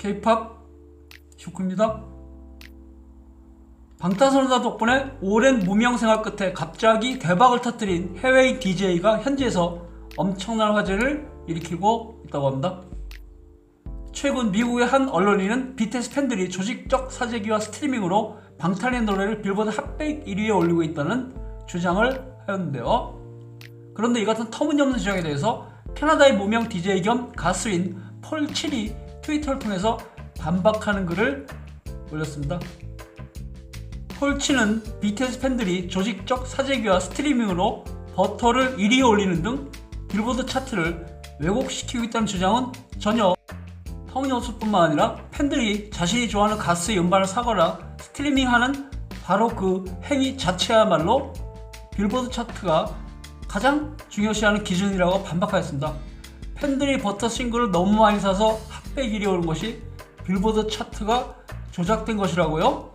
K-팝 슈크입니다. 방탄소년단 덕분에 오랜 무명 생활 끝에 갑자기 대박을 터뜨린 해외 DJ가 현지에서 엄청난 화제를 일으키고 있다고 합니다. 최근 미국의 한 언론인은 BTS 팬들이 조직적 사재기와 스트리밍으로 방탄의 노래를 빌보드 핫백 1위에 올리고 있다는 주장을 하였는데요. 그런데 이 같은 터무니없는 주장에 대해서 캐나다의 무명 DJ 겸 가수인 폴 칠이 트위터를 통해서 반박하는 글을 올렸습니다. 폴 칠은 BTS 팬들이 조직적 사재기와 스트리밍으로 버터를 1위에 올리는 등 빌보드 차트를 왜곡시키고 있다는 주장은 전혀 터무니없을 뿐만 아니라 팬들이 자신이 좋아하는 가수의 음반을 사거나 스트리밍하는 바로 그 행위 자체야말로 빌보드 차트가 가장 중요시하는 기준이라고 반박하였습니다. 팬들이 버터 싱글을 너무 많이 사서 핫백 1위 오른 것이 빌보드 차트가 조작된 것이라고요?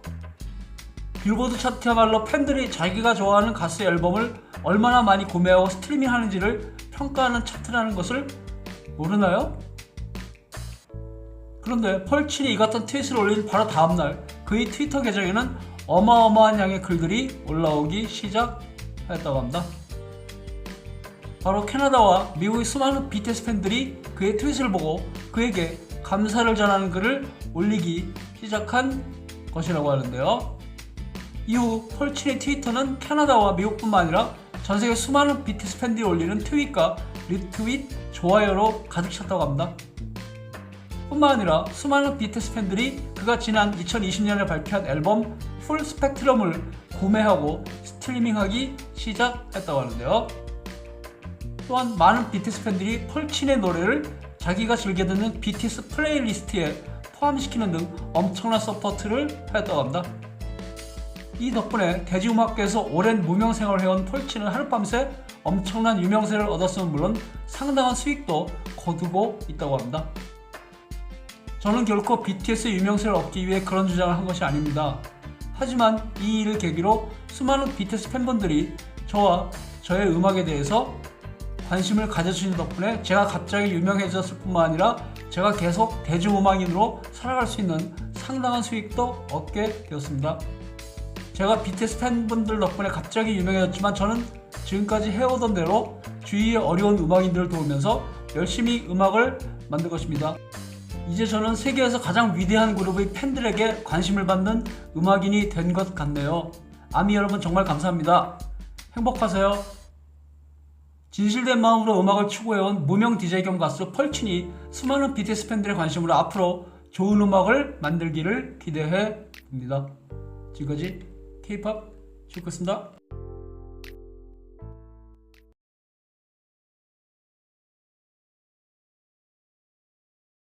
빌보드 차트야말로 팬들이 자기가 좋아하는 가수의 앨범을 얼마나 많이 구매하고 스트리밍 하는지를 평가하는 차트라는 것을 모르나요? 그런데 펄친이 이 같은 트윗을 올린 바로 다음날 그의 트위터 계정에는 어마어마한 양의 글들이 올라오기 시작하였다고 합니다. 바로 캐나다와 미국의 수많은 BTS 팬들이 그의 트윗을 보고 그에게 감사를 전하는 글을 올리기 시작한 것이라고 하는데요. 이후 펄친의 트위터는 캐나다와 미국뿐만 아니라 전 세계 수많은 BTS 팬들이 올리는 트윗과 리트윗, 좋아요로 가득 찼다고 합니다. 뿐만 아니라 수많은 BTS 팬들이 그가 지난 2020년에 발표한 앨범 풀 스펙트럼을 구매하고 스트리밍하기 시작했다고 하는데요. 또한 많은 BTS 팬들이 펄친의 노래를 자기가 즐겨 듣는 BTS 플레이리스트에 포함시키는 등 엄청난 서포트를 하였다고 합니다. 이 덕분에 대중음악계에서 오랜 무명 생활을 해온 펄치는 하룻밤새 엄청난 유명세를 얻었으면 물론 상당한 수익도 거두고 있다고 합니다. 저는 결코 BTS의 유명세를 얻기 위해 그런 주장을 한 것이 아닙니다. 하지만 이 일을 계기로 수많은 BTS 팬분들이 저와 저의 음악에 대해서 관심을 가져주신 덕분에 제가 갑자기 유명해졌을 뿐만 아니라 제가 계속 대중음악인으로 살아갈 수 있는 상당한 수익도 얻게 되었습니다. 제가 BTS 팬분들 덕분에 갑자기 유명해졌지만 저는 지금까지 해오던 대로 주위의 어려운 음악인들을 도우면서 열심히 음악을 만들 것입니다. 이제 저는 세계에서 가장 위대한 그룹의 팬들에게 관심을 받는 음악인이 된 것 같네요. 아미 여러분 정말 감사합니다. 행복하세요. 진실된 마음으로 음악을 추구해온 무명 DJ 겸 가수 펄친이 수많은 BTS 팬들의 관심으로 앞으로 좋은 음악을 만들기를 기대해 봅니다. 지금까지 K-팝 슈크였습니다.